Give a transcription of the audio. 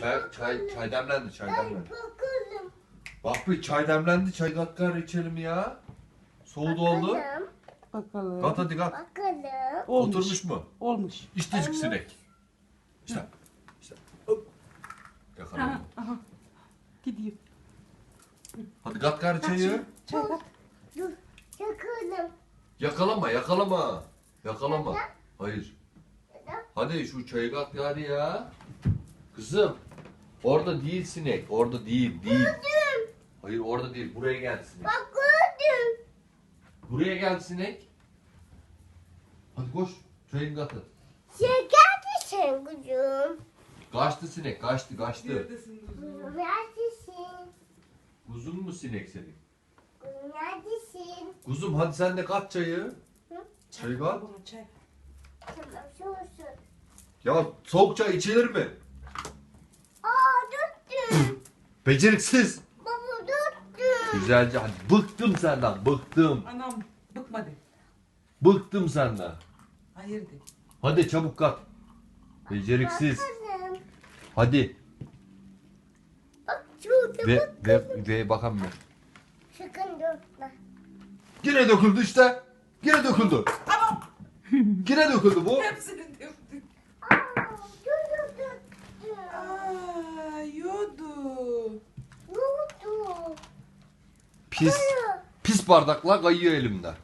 Çay, çay, çay demlendi, çay demlendi. Bak bir çay demlendi, çay kat gari içelim ya. Soğudu oldu. Bakalım. Bakalım. Kat hadi kat. Bakalım. Olmuş. Oturmuş mu? Olmuş. İşte sinek. İşte. İşte. Hop. Yakaladım. Aha. Gidiyor. Hadi kat gari çayı. Çay kat. Dur. Bakalım. Yakalama, yakalama. Yakalama. Hayır. Hadi şu çayı kat gari ya. Kızım. Orada değil sinek. Orada değil, değil. Hayır orada değil. Buraya gel sinek. Bakalım. Buraya gel sinek. Hadi koş. Çayını kat et. Şeker misin kuzum? Kaçtı sinek, kaçtı, kaçtı. Neredesin kuzum? Neredesin? Kuzun mu sinek senin? Neredesin? Kuzum hadi sen de kat çayı. Çay. Tamam soğusun. Ya soğuk çay içilir mi? Beceriksiz. Baba tuttum. Güzelce hadi bıktım senden, bıktım. Anam bıkmadı. Bıktım senden. Hayır de. Hadi çabuk kat. Beceriksiz. Bakalım. Hadi. Bak şurada Ve bak. ve ve bakalım bir. Sakın dökme. Yine döküldü işte. Yine döküldü. Yine döküldü bu. Hepsini döktük. Aa dur dur dur. Aa, yodu. Ne oldu? Pis. Pis bardakla kayıyor elimde.